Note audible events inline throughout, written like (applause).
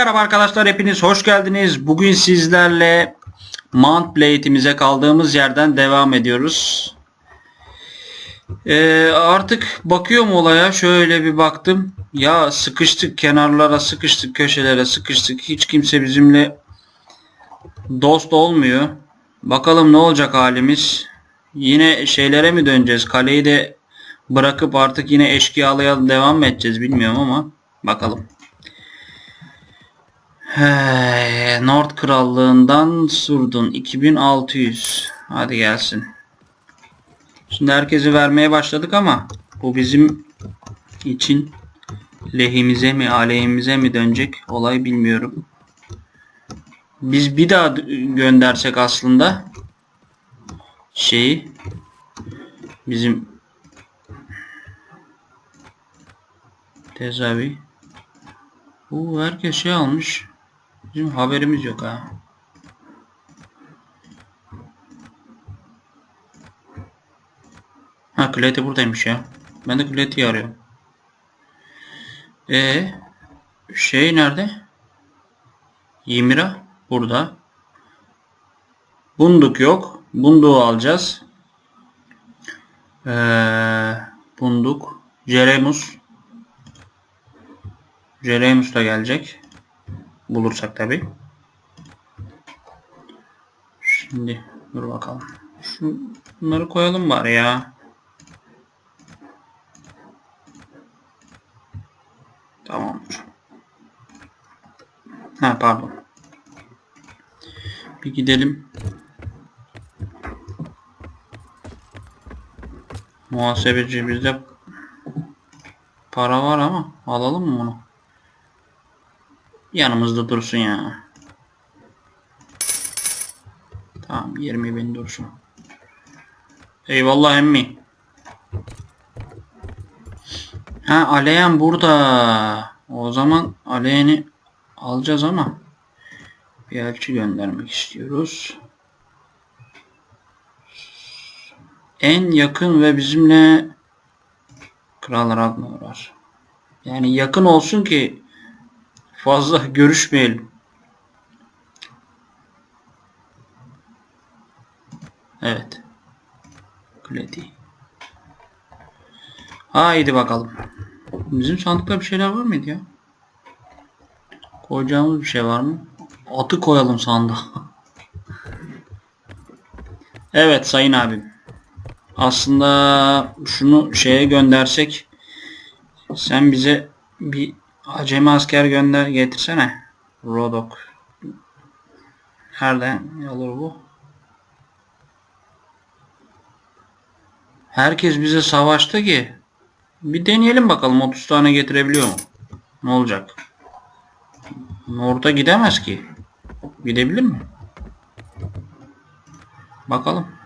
Merhaba arkadaşlar hepiniz hoş geldiniz. Bugün sizlerle Mount Blade'imize kaldığımız yerden devam ediyoruz. Ee, artık bakıyorum olaya şöyle bir baktım. Ya sıkıştık kenarlara sıkıştık köşelere sıkıştık. Hiç kimse bizimle dost olmuyor. Bakalım ne olacak halimiz. Yine şeylere mi döneceğiz? Kaleyi de bırakıp artık yine eşkıyalığa devam mı edeceğiz bilmiyorum ama bakalım. Nord Krallığından Surdun 2600. Hadi gelsin. Şimdi herkesi vermeye başladık ama bu bizim için lehimize mi aleyhimize mi dönecek olay bilmiyorum. Biz bir daha göndersek aslında şeyi bizim tezavi bu herkes şey almış. Bizim haberimiz yok ha. Ha Kleti buradaymış ya. Ben de Kleti'yi arıyorum. E şey nerede? Yimira burada. Bunduk yok. Bunduğu alacağız. Ee, bunduk. Jeremus. Jeremus da gelecek. Bulursak tabi. Şimdi dur bakalım. Şunları koyalım bari ya. Tamamdır. Ha pardon. Bir gidelim. Muhasebeci bizde para var ama alalım mı bunu? Yanımızda dursun ya. Tamam 20 bin dursun. Eyvallah emmi. Ha Aleyan burada. O zaman Aleyan'ı alacağız ama bir elçi göndermek istiyoruz. En yakın ve bizimle Kral Ragnar var. Yani yakın olsun ki fazla görüşmeyelim. Evet. Kleti. Haydi bakalım. Bizim sandıkta bir şeyler var mıydı ya? Koyacağımız bir şey var mı? Atı koyalım sandığa. (laughs) evet sayın abim. Aslında şunu şeye göndersek sen bize bir acemi asker gönder getirsene. Rodok. Nereden olur bu? Herkes bize savaştı ki. Bir deneyelim bakalım 30 tane getirebiliyor mu? Ne olacak? Orada gidemez ki. Gidebilir mi? Bakalım.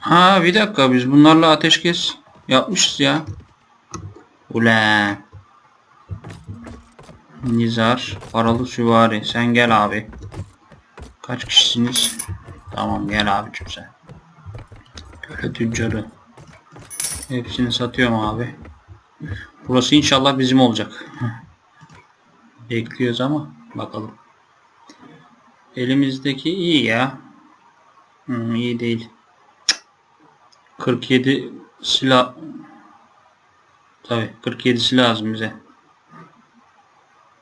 Ha bir dakika biz bunlarla ateşkes yapmışız ya. Ulan. Nizar, paralı süvari. Sen gel abi. Kaç kişisiniz? Tamam gel abicim sen. Köle tüccarı. Hepsini satıyorum abi. Burası inşallah bizim olacak. (laughs) Bekliyoruz ama bakalım. Elimizdeki iyi ya. Hmm, iyi değil. 47 silah Tabi 47'si lazım bize.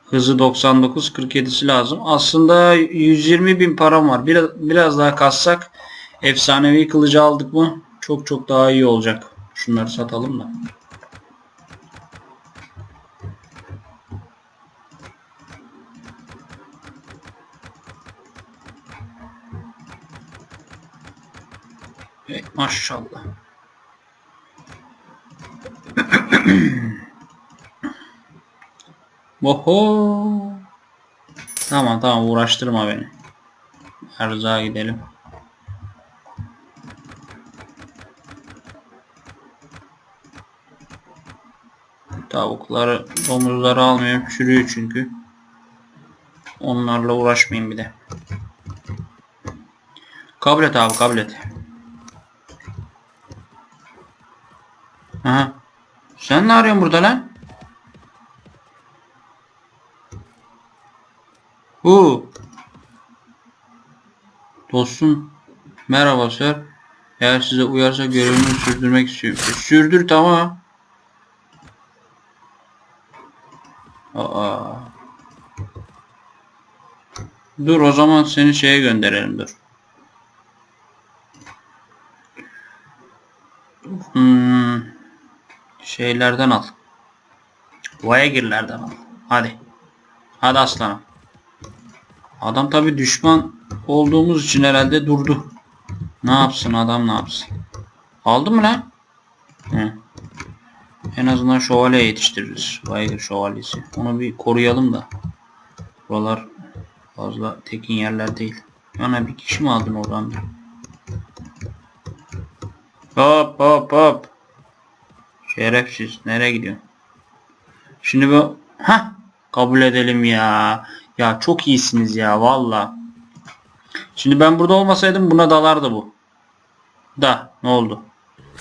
Hızı 99 47'si lazım. Aslında 120 bin param var. Biraz, biraz daha kassak efsanevi kılıcı aldık mı çok çok daha iyi olacak. Şunları satalım da. Maşallah. (clears throat) Oho. Tamam tamam uğraştırma beni. Erzağa gidelim. Tavukları, domuzları almıyorum. Çürüyor çünkü. Onlarla uğraşmayayım bir de. Kabul et abi kabul Aha. Sen ne arıyorsun burada lan? Hu. Dostum. Merhaba sir. Eğer size uyarsa görevimi sürdürmek istiyorum. E, sürdür tamam. Aa. Dur o zaman seni şeye gönderelim dur. Hmm, şeylerden al. Voyager'lerden al. Hadi. Hadi aslanım. Adam tabi düşman olduğumuz için herhalde durdu. Ne yapsın adam ne yapsın. Aldı mı lan? Hı. En azından şövalye yetiştiririz. Voyager şövalyesi. Onu bir koruyalım da. Buralar fazla tekin yerler değil. Ana bir kişi mi aldın oradan? Hop hop hop. Şerefsiz. Nereye gidiyorsun? Şimdi bu ha kabul edelim ya. Ya çok iyisiniz ya valla. Şimdi ben burada olmasaydım buna dalardı bu. Da ne oldu?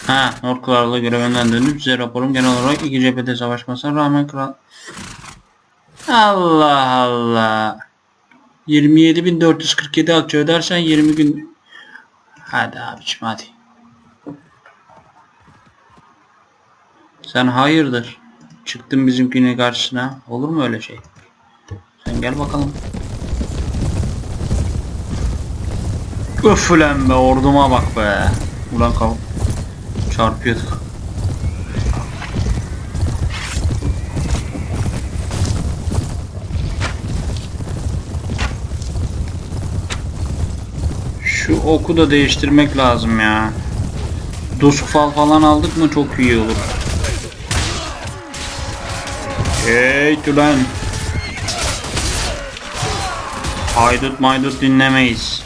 Ha North görevinden döndüm. Size raporum genel olarak iki cephede savaşmasına rağmen kral... Allah Allah. 27.447 akçe ödersen 20 gün... Hadi abiciğim hadi. Sen hayırdır? Çıktın bizimkine karşısına. Olur mu öyle şey? Sen gel bakalım. Öf ulan be orduma bak be. Ulan kav çarpıyorduk. Şu oku da değiştirmek lazım ya. Duskfal falan aldık mı çok iyi olur. Hey ulan. Haydut maydut dinlemeyiz.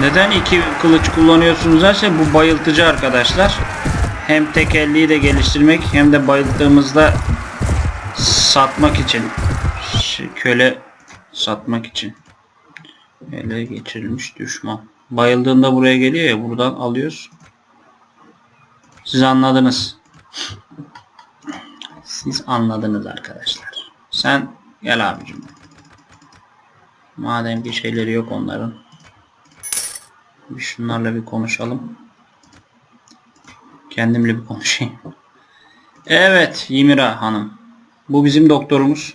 Neden iki kılıç kullanıyorsunuz derse bu bayıltıcı arkadaşlar. Hem tekelliği de geliştirmek hem de bayılttığımızda satmak için. Köle satmak için. Ele geçirilmiş düşman. Bayıldığında buraya geliyor ya buradan alıyoruz. Siz anladınız. Siz anladınız arkadaşlar. Sen gel abicim. Madem bir şeyleri yok onların. Bir şunlarla bir konuşalım. Kendimle bir konuşayım. Evet Yimira Hanım. Bu bizim doktorumuz.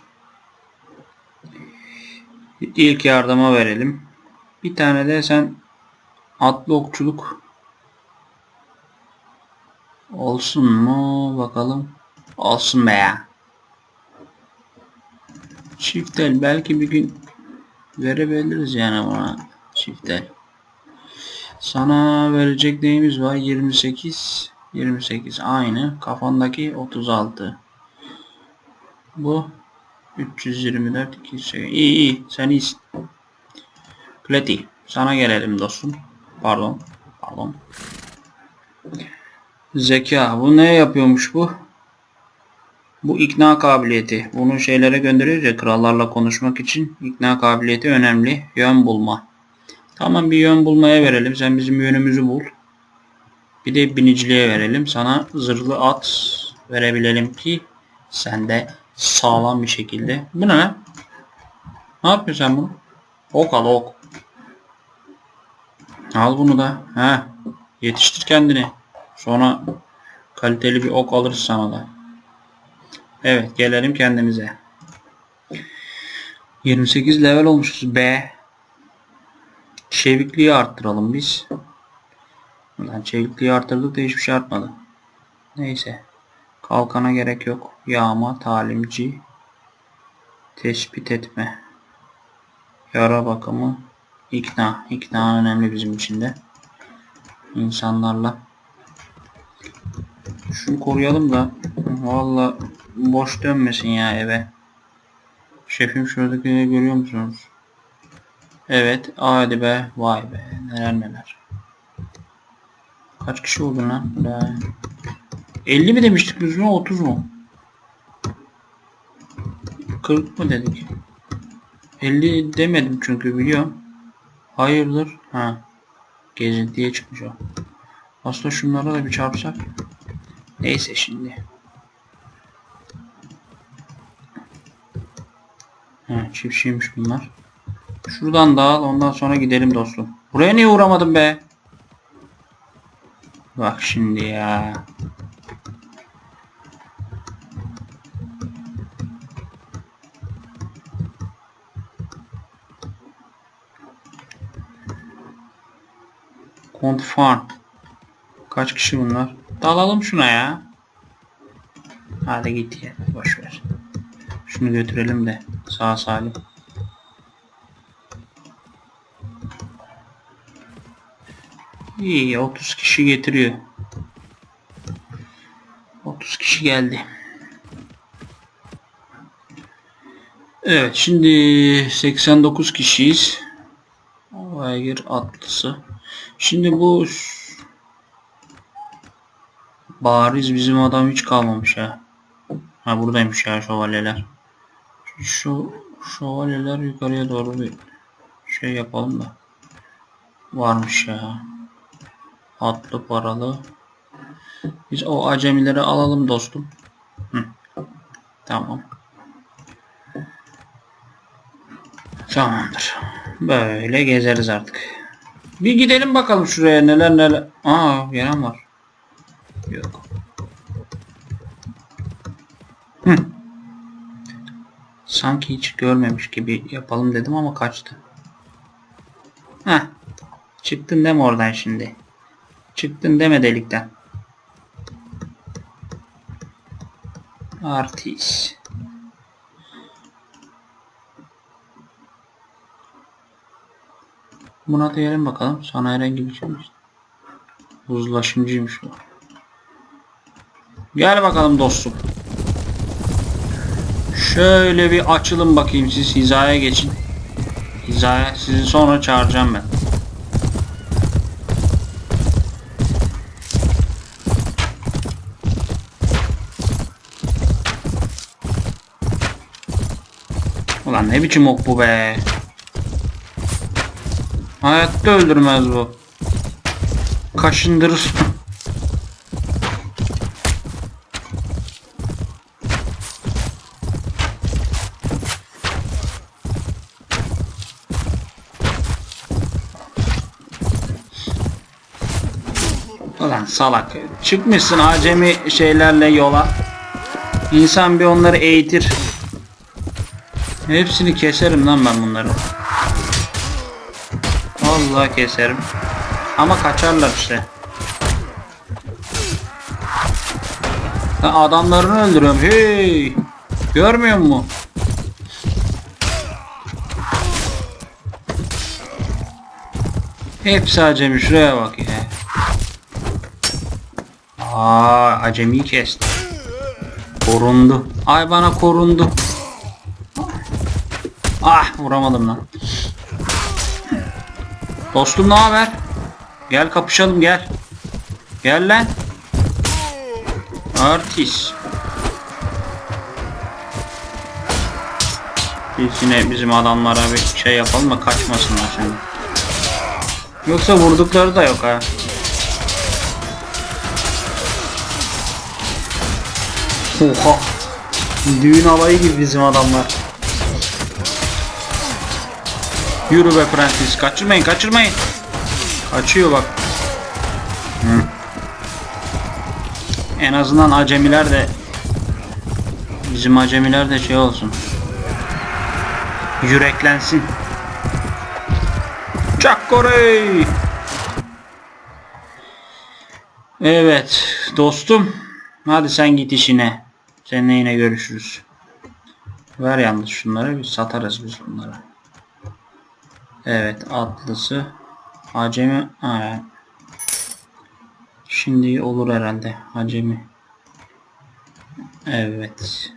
İlk yardıma verelim. Bir tane de sen atlı okçuluk olsun mu bakalım. Olsun be ya. Çiftel belki bir gün verebiliriz yani buna çiftel. Sana verecek neyimiz var? 28 28 aynı. Kafandaki 36. Bu 324 200 iyi iyi sen iyisin. Kleti sana gelelim dostum. Pardon. Pardon. Zeka. Bu ne yapıyormuş bu? Bu ikna kabiliyeti. Bunu şeylere gönderiyor ya krallarla konuşmak için. ikna kabiliyeti önemli. Yön bulma. Tamam bir yön bulmaya verelim. Sen bizim yönümüzü bul. Bir de biniciliğe verelim. Sana zırhlı at verebilelim ki sen de sağlam bir şekilde. Bu ne? Ne yapıyorsun sen bunu? Ok al ok. Al bunu da. He. Yetiştir kendini. Sonra kaliteli bir ok alırız sana da. Evet gelelim kendimize. 28 level olmuşuz. B. Çevikliği arttıralım biz. Lan çevikliği arttırdık da hiçbir şey artmadı. Neyse. Kalkana gerek yok. Yağma, talimci, tespit etme, yara bakımı, ikna. İkna önemli bizim için de. İnsanlarla. Şunu koruyalım da valla boş dönmesin ya eve. Şefim şuradakileri görüyor musunuz? Evet. Hadi be. Vay be. Neler neler. Kaç kişi oldu lan? Be. 50 mi demiştik buna 30 mu? 40 mı dedik? 50 demedim çünkü biliyorum. Hayırdır? Ha. Gezintiye çıkmış o. Aslında şunlara da bir çarpsak. Neyse şimdi. Ha, çiftçiymiş bunlar. Şuradan dağıl ondan sonra gidelim dostum. Buraya niye uğramadım be? Bak şimdi ya. Kont Farm. Kaç kişi bunlar? Dalalım şuna ya. Hadi git ya. Boş ver. Şunu götürelim de sağ salim. İyi 30 kişi getiriyor. 30 kişi geldi. Evet şimdi 89 kişiyiz. Aygır atlısı. Şimdi bu bariz bizim adam hiç kalmamış ha. Ha buradaymış ya şövalyeler. Şu şövalyeler yukarıya doğru bir şey yapalım da. Varmış ya. Atlı paralı. Biz o acemileri alalım dostum. Hı. Tamam. Tamamdır. Böyle gezeriz artık. Bir gidelim bakalım şuraya neler neler. Aa gelen var. Yok. Hı. Sanki hiç görmemiş gibi yapalım dedim ama kaçtı. Heh. Çıktın deme oradan şimdi. Çıktın deme delikten. Artist. Buna diyelim bakalım. Sana herhangi bir şey mi? Uzlaşımcıymış bu. Gel bakalım dostum. Şöyle bir açılın bakayım siz hizaya geçin. Hizaya sizi sonra çağıracağım ben. Ulan ne biçim ok bu be. Hayatta öldürmez bu. Kaşındırır. Ulan salak. Çıkmışsın acemi şeylerle yola. İnsan bir onları eğitir. Hepsini keserim lan ben bunları. Vallahi keserim. Ama kaçarlar işte. Ben adamlarını öldürüyorum. Hey! Görmüyor musun? Hepsi acemi. Şuraya bak ya. Aa, acemiyi kesti. Korundu. Ay bana korundu. Ah vuramadım lan. Dostum ne haber? Gel kapışalım gel. Gel lan. Artist. Biz yine bizim adamlara bir şey yapalım da kaçmasınlar şimdi. Yoksa vurdukları da yok ha. Oha. Düğün alayı gibi bizim adamlar. Yürü be prenses. Kaçırmayın kaçırmayın. Kaçıyor bak. Hı. En azından acemiler de bizim acemiler de şey olsun. Yüreklensin. Çak Korey. Evet dostum. Hadi sen git işine. Seninle yine görüşürüz. Ver yalnız şunları biz satarız biz bunları. Evet atlısı. Acemi. Ha. Şimdi olur herhalde. Acemi. Evet.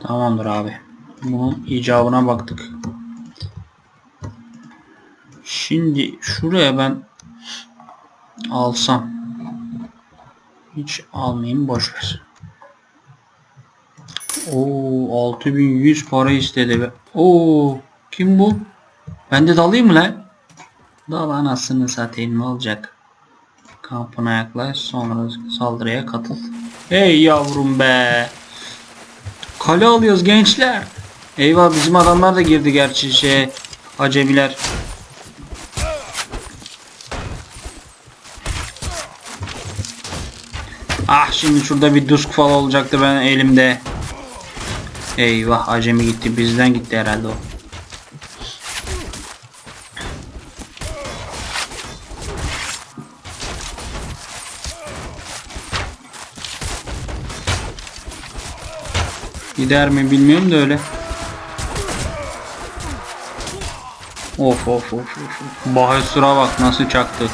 Tamamdır abi. Bunun icabına baktık. Şimdi şuraya ben alsam hiç almayayım boş ver. Oo 6100 para istedi be. Oo kim bu? Ben de dalayım mı lan? Dal anasını satayım ne olacak? Kampına yaklaş sonra saldırıya katıl. Hey yavrum be. Kale alıyoruz gençler. Eyvah bizim adamlar da girdi gerçi şey acemiler. Ah şimdi şurada bir dusk falan olacaktı ben elimde. Eyvah acemi gitti bizden gitti herhalde o. Gider mi bilmiyorum da öyle. Of of of of. Bahesura bak nasıl çaktı.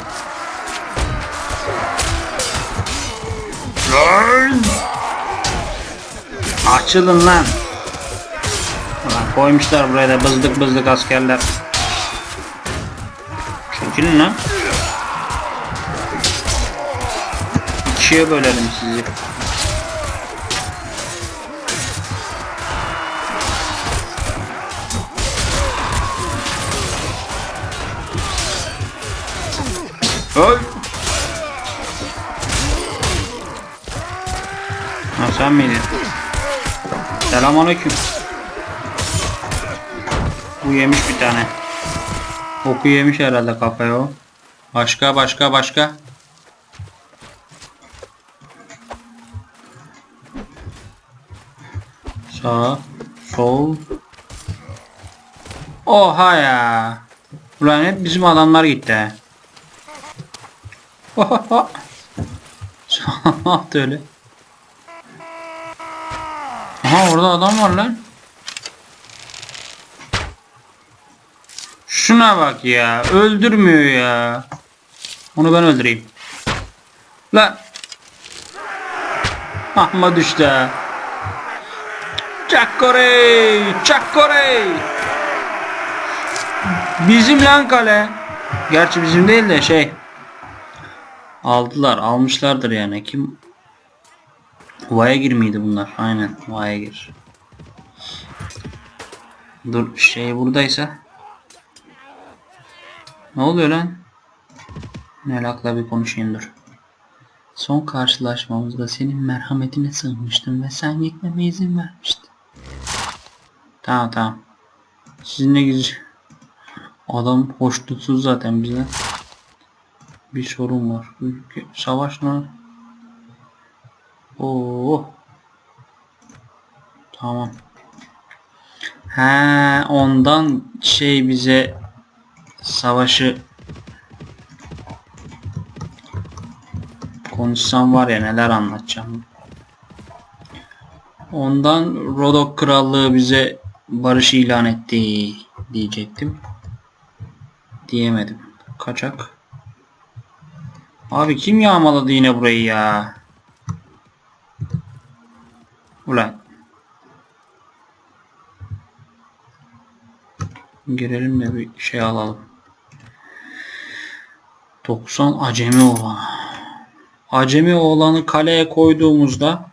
Açılın lan. Koymuşlar buraya da bızdık bızdık askerler. Çekilin lan. İkiye bölerim sizi. Öl. Ha sen miydin? Selamünaleyküm. Bu yemiş bir tane. Oku yemiş herhalde kafaya o. Başka başka başka. Sağ, sol. Oha ya. Ulan hep bizim adamlar gitti. ha. (laughs) Ne yaptı öyle? Aha orada adam var lan. Şuna bak ya. Öldürmüyor ya. Onu ben öldüreyim. Lan. Ahma düştü ha. Çakkorey. Çakkorey. Bizim lan kale. Gerçi bizim değil de şey. Aldılar. Almışlardır yani. Kim Vaya miydi bunlar? Aynen Vaya gir. Dur şey buradaysa. Ne oluyor lan? Melak'la bir konuşayım dur. Son karşılaşmamızda senin merhametine sığınmıştım ve sen gitmeme izin vermiştin. Tamam tamam. Sizinle giz. Adam hoşnutsuz zaten bizden. Bir sorun var. Savaş ne? Oo. Tamam. He, ondan şey bize savaşı konuşsam var ya neler anlatacağım. Ondan Rodok Krallığı bize barış ilan etti diyecektim. Diyemedim. Kaçak. Abi kim yağmaladı yine burayı ya? Ulan. Girelim de bir şey alalım. 90 acemi oğlan. Acemi oğlanı kaleye koyduğumuzda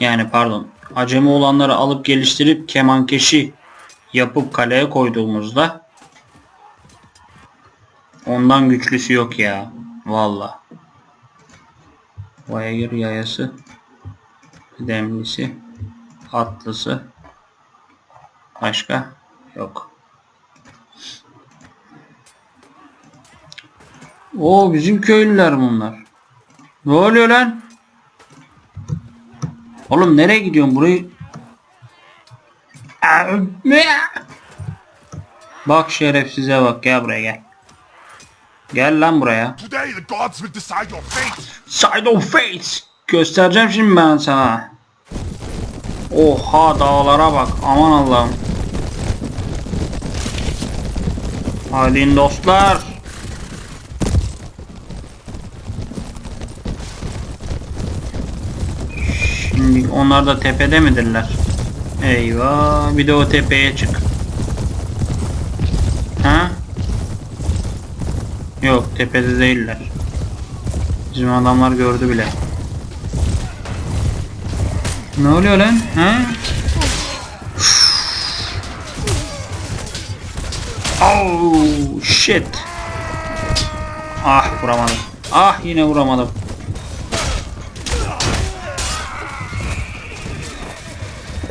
yani pardon acemi olanları alıp geliştirip kemankeşi yapıp kaleye koyduğumuzda ondan güçlüsü yok ya. Valla. Voyager yayası kıdemlisi atlısı başka yok. O bizim köylüler bunlar. Ne oluyor lan? Oğlum nereye gidiyorsun burayı? Bak şerefsize bak gel buraya gel. Gel lan buraya. Side of Fate. Göstereceğim şimdi ben sana. Oha dağlara bak. Aman Allah'ım. Hadi dostlar. Onlar da tepede midirler? Eyvah. Bir de o tepeye çık. Ha? Yok tepede değiller. Bizim adamlar gördü bile. Ne oluyor lan? He? Oh shit. Ah vuramadım. Ah yine vuramadım.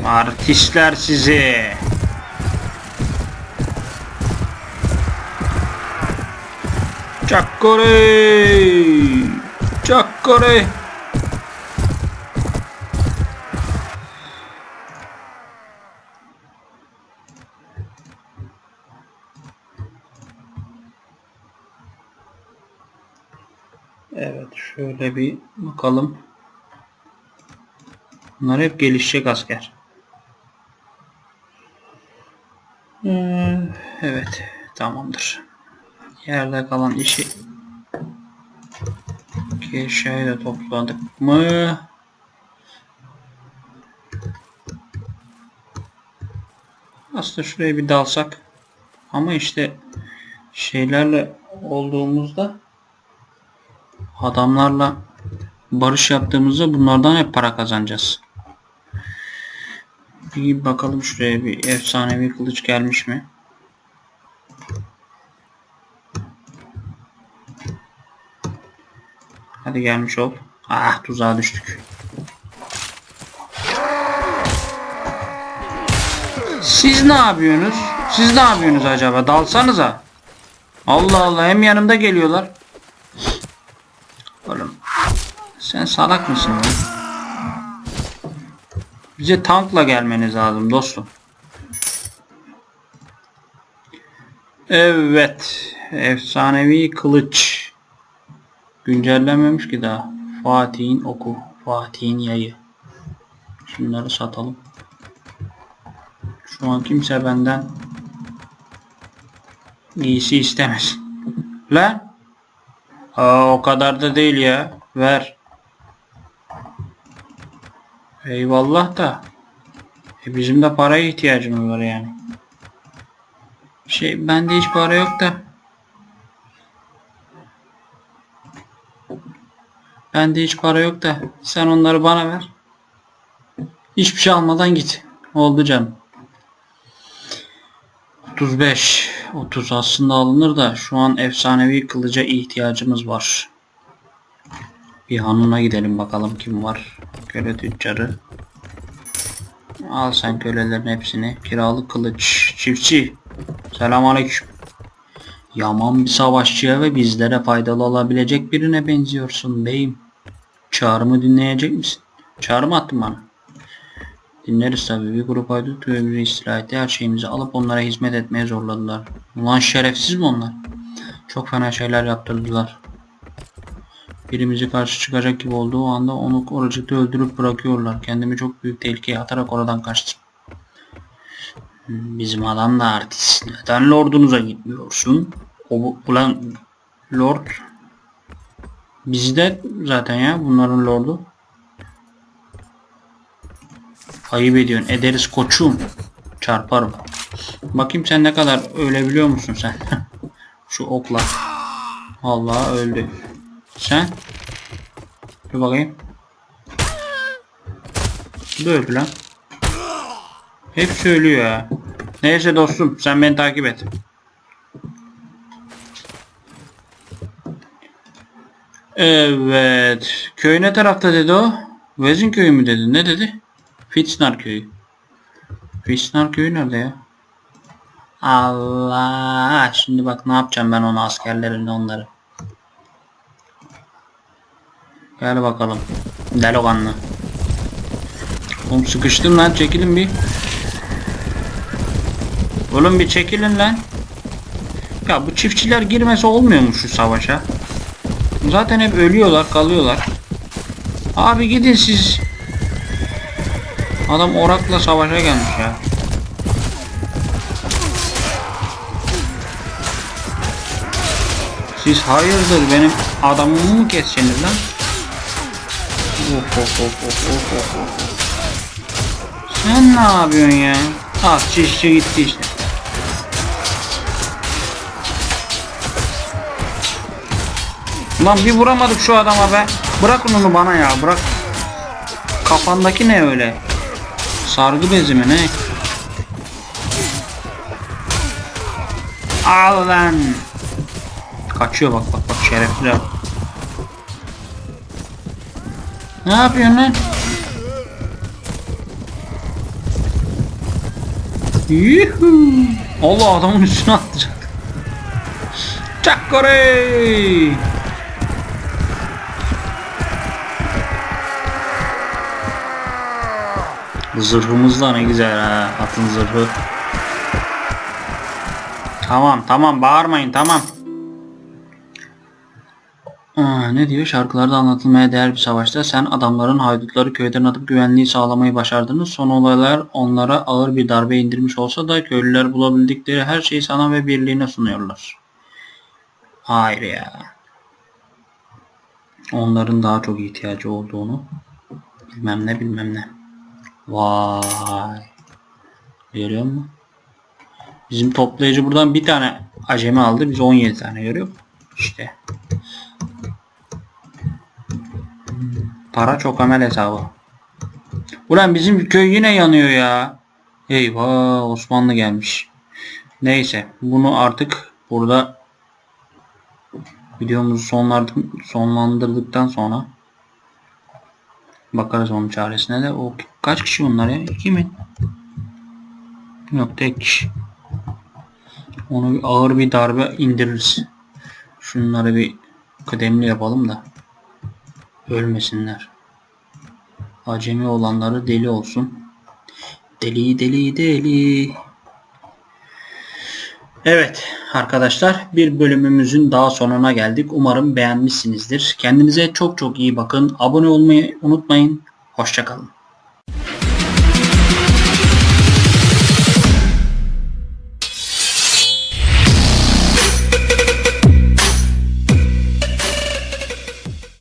Artistler sizi. Çakkore. Çakkore. Evet şöyle bir bakalım. Bunlar hep gelişecek asker. Ee, Evet tamamdır. Yerde kalan işi eşyayı da topladık mı? Aslında şuraya bir dalsak ama işte şeylerle olduğumuzda adamlarla barış yaptığımızda bunlardan hep para kazanacağız. Bir bakalım şuraya bir efsanevi kılıç gelmiş mi? Hadi gelmiş ol. Ah tuzağa düştük. Siz ne yapıyorsunuz? Siz ne yapıyorsunuz acaba? Dalsanıza. Allah Allah hem yanımda geliyorlar. Oğlum sen salak mısın lan? Bize tankla gelmeniz lazım dostum. Evet. Efsanevi kılıç. Güncellenmemiş ki daha. Fatih'in oku. Fatih'in yayı. Şunları satalım. Şu an kimse benden iyisi istemez. (laughs) Lan? Aa, o kadar da değil ya. Ver. Eyvallah da. E bizim de paraya ihtiyacımız var yani. Şey bende hiç para yok da. Bende hiç para yok da sen onları bana ver. Hiçbir şey almadan git. Oldu canım. 35. 30 aslında alınır da şu an efsanevi kılıca ihtiyacımız var. Bir hanına gidelim bakalım kim var. Köle tüccarı. Al sen kölelerin hepsini. Kiralık kılıç. Çiftçi. Selamünaleyküm. Yaman bir savaşçıya ve bizlere faydalı olabilecek birine benziyorsun beyim. Çağrımı dinleyecek misin? Çağrı mı attın bana? Dinleriz tabii. Bir grup haydut ve bir istila etti. Her şeyimizi alıp onlara hizmet etmeye zorladılar. Ulan şerefsiz mi onlar? Çok fena şeyler yaptırdılar. Birimizi karşı çıkacak gibi olduğu anda onu oracıkta öldürüp bırakıyorlar. Kendimi çok büyük tehlikeye atarak oradan kaçtım. Bizim adam da artist. Neden lordunuza gitmiyorsun? O ulan lord bizde zaten ya bunların lordu. Ayıp ediyorsun. Ederiz koçum. Çarparım. Bakayım sen ne kadar ölebiliyor musun sen? (laughs) Şu okla. Allah öldü. Sen? Bir bakayım. Bu da lan. Hep söylüyor ya. Neyse dostum sen beni takip et. Evet. Köy ne tarafta dedi o? Vezin köyü mü dedi? Ne dedi? Fitsnar köyü. Fitsnar köyü nerede ya? Allah. Şimdi bak ne yapacağım ben onu askerlerini onları. Gel bakalım. Delikanlı. Oğlum sıkıştım lan çekilin bir. Oğlum bir çekilin lan. Ya bu çiftçiler girmese olmuyor mu şu savaşa? Zaten hep ölüyorlar kalıyorlar. Abi gidin siz. Adam orakla savaşa gelmiş ya. Siz hayırdır benim adamımı mı keseceksiniz lan? Sen ne yapıyorsun ya? Ah çiftçi gitti işte. Lan bir vuramadık şu adama be. Bırakın onu bana ya bırak. Kafandaki ne öyle? Sargı bezi mi ne? Al lan. Kaçıyor bak bak bak şerefli. Ne yapıyorsun lan? Yuhu. Allah adamın üstüne atacak. Çakore. Zırhımız da ne güzel ha. Atın zırhı. Tamam tamam bağırmayın tamam. Ne diyor? Şarkılarda anlatılmaya değer bir savaşta sen adamların haydutları köyden atıp güvenliği sağlamayı başardınız. Son olaylar onlara ağır bir darbe indirmiş olsa da köylüler bulabildikleri her şeyi sana ve birliğine sunuyorlar. Hayır ya. Onların daha çok ihtiyacı olduğunu bilmem ne bilmem ne. Vay. Görüyor musun? Bizim toplayıcı buradan bir tane acemi aldı. Biz 17 tane görüyor musun? İşte. Para çok amel hesabı. Ulan bizim köy yine yanıyor ya. Eyvah Osmanlı gelmiş. Neyse bunu artık burada videomuzu sonlandırdıktan sonra bakarız onun çaresine de. O kaç kişi bunlar ya? İki mi? Yok tek kişi. Onu bir ağır bir darbe indiririz. Şunları bir kıdemli yapalım da ölmesinler. Acemi olanları deli olsun. Deli deli deli. Evet arkadaşlar bir bölümümüzün daha sonuna geldik. Umarım beğenmişsinizdir. Kendinize çok çok iyi bakın. Abone olmayı unutmayın. Hoşçakalın.